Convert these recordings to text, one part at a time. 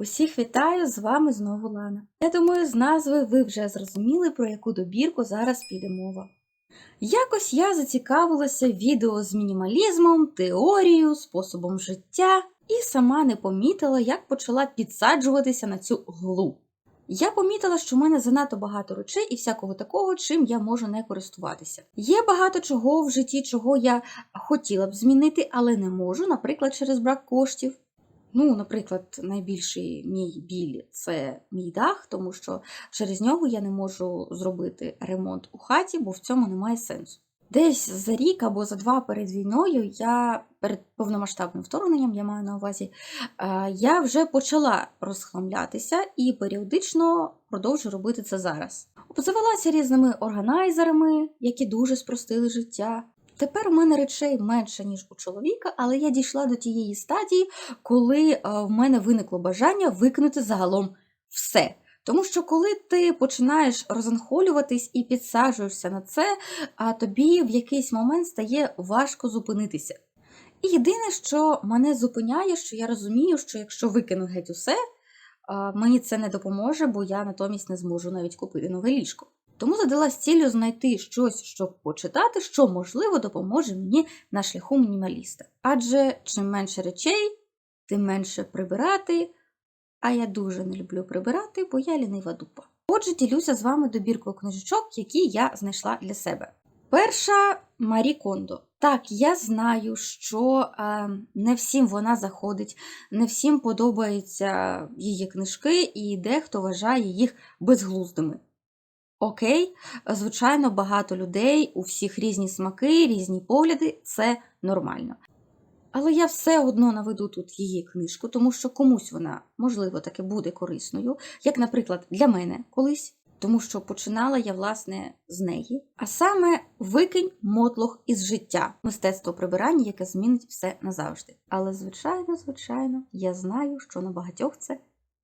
Усіх вітаю, з вами знову Лана. Я думаю, з назви ви вже зрозуміли, про яку добірку зараз піде мова. Якось я зацікавилася відео з мінімалізмом, теорією, способом життя і сама не помітила, як почала підсаджуватися на цю глу. Я помітила, що в мене занадто багато речей і всякого такого, чим я можу не користуватися. Є багато чого в житті, чого я хотіла б змінити, але не можу, наприклад, через брак коштів. Ну, наприклад, найбільший мій біль це мій дах, тому що через нього я не можу зробити ремонт у хаті, бо в цьому немає сенсу. Десь за рік або за два перед війною я перед повномасштабним вторгненням, я маю на увазі, е, я вже почала розхламлятися і періодично продовжую робити це зараз. Обзавелася різними органайзерами, які дуже спростили життя. Тепер у мене речей менше, ніж у чоловіка, але я дійшла до тієї стадії, коли е, в мене виникло бажання викинути загалом все. Тому що коли ти починаєш розанхолюватись і підсаджуєшся на це, а тобі в якийсь момент стає важко зупинитися. І єдине, що мене зупиняє, що я розумію, що якщо викину геть усе, мені це не допоможе, бо я натомість не зможу навіть купити нове ліжко. Тому задалась ціллю знайти щось, щоб почитати, що можливо допоможе мені на шляху мінімаліста. Адже чим менше речей, тим менше прибирати. А я дуже не люблю прибирати, бо я лінива дупа. Отже, ділюся з вами добіркою книжечок, які я знайшла для себе. Перша Марі Кондо. Так, я знаю, що е, не всім вона заходить, не всім подобаються її книжки, і дехто вважає їх безглуздими. Окей, звичайно, багато людей, у всіх різні смаки, різні погляди, це нормально. Але я все одно наведу тут її книжку, тому що комусь вона, можливо, таки буде корисною, як, наприклад, для мене колись, тому що починала я, власне, з неї. А саме викинь мотлох із життя, мистецтво прибирання, яке змінить все назавжди. Але, звичайно, звичайно, я знаю, що на багатьох це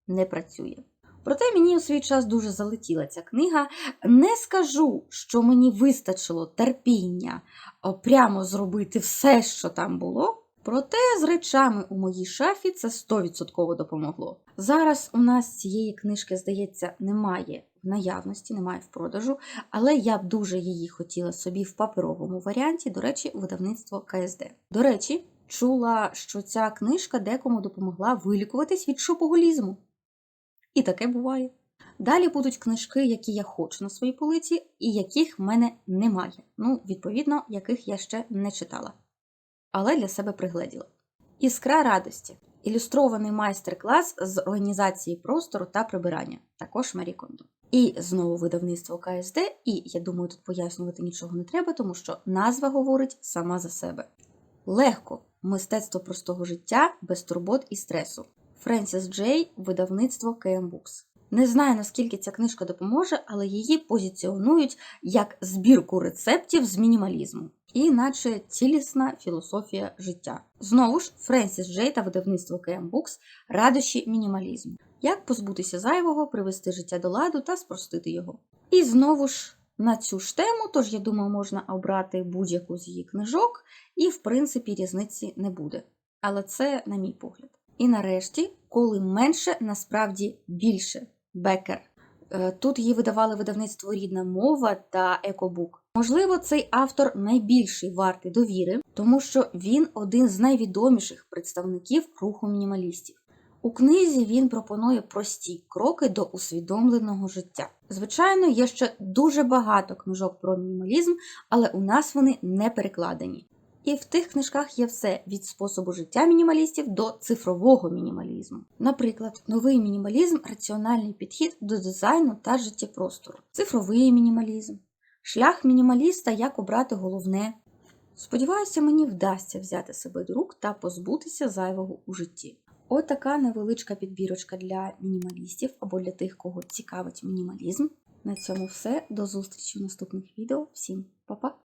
не працює. Проте мені у свій час дуже залетіла ця книга. Не скажу, що мені вистачило терпіння прямо зробити все, що там було. Проте з речами у моїй шафі це 100% допомогло. Зараз у нас цієї книжки, здається, немає в наявності, немає в продажу, але я б дуже її хотіла собі в паперовому варіанті, до речі, видавництво КСД. До речі, чула, що ця книжка декому допомогла вилікуватись від шопоголізму. І таке буває. Далі будуть книжки, які я хочу на своїй полиці, і яких в мене немає. Ну, відповідно, яких я ще не читала. Але для себе пригледіла. Іскра радості. Ілюстрований майстер-клас з організації простору та прибирання, також Марі Кондо. І знову видавництво КСД, і я думаю, тут пояснювати нічого не треба, тому що назва говорить сама за себе. Легко мистецтво простого життя без турбот і стресу. Френсіс Джей, видавництво Books. Не знаю, наскільки ця книжка допоможе, але її позиціонують як збірку рецептів з мінімалізму, і наче цілісна філософія життя. Знову ж, Френсіс Джей та видавництво Books радощі мінімалізму. Як позбутися зайвого, привести життя до ладу та спростити його. І знову ж на цю ж тему, тож я думаю, можна обрати будь-яку з її книжок, і в принципі різниці не буде. Але це на мій погляд. І нарешті, коли менше, насправді більше. Бекер. Е, Тут її видавали видавництво рідна мова та екобук. Можливо, цей автор найбільший вартий довіри, тому що він один з найвідоміших представників руху мінімалістів. У книзі він пропонує прості кроки до усвідомленого життя. Звичайно, є ще дуже багато книжок про мінімалізм, але у нас вони не перекладені. І в тих книжках є все від способу життя мінімалістів до цифрового мінімалізму. Наприклад, новий мінімалізм раціональний підхід до дизайну та життєпростору, цифровий мінімалізм, шлях мінімаліста, як обрати головне. Сподіваюся, мені вдасться взяти себе до рук та позбутися зайвого у житті. От така невеличка підбірочка для мінімалістів або для тих, кого цікавить мінімалізм. На цьому все. До зустрічі в наступних відео. Всім па-па!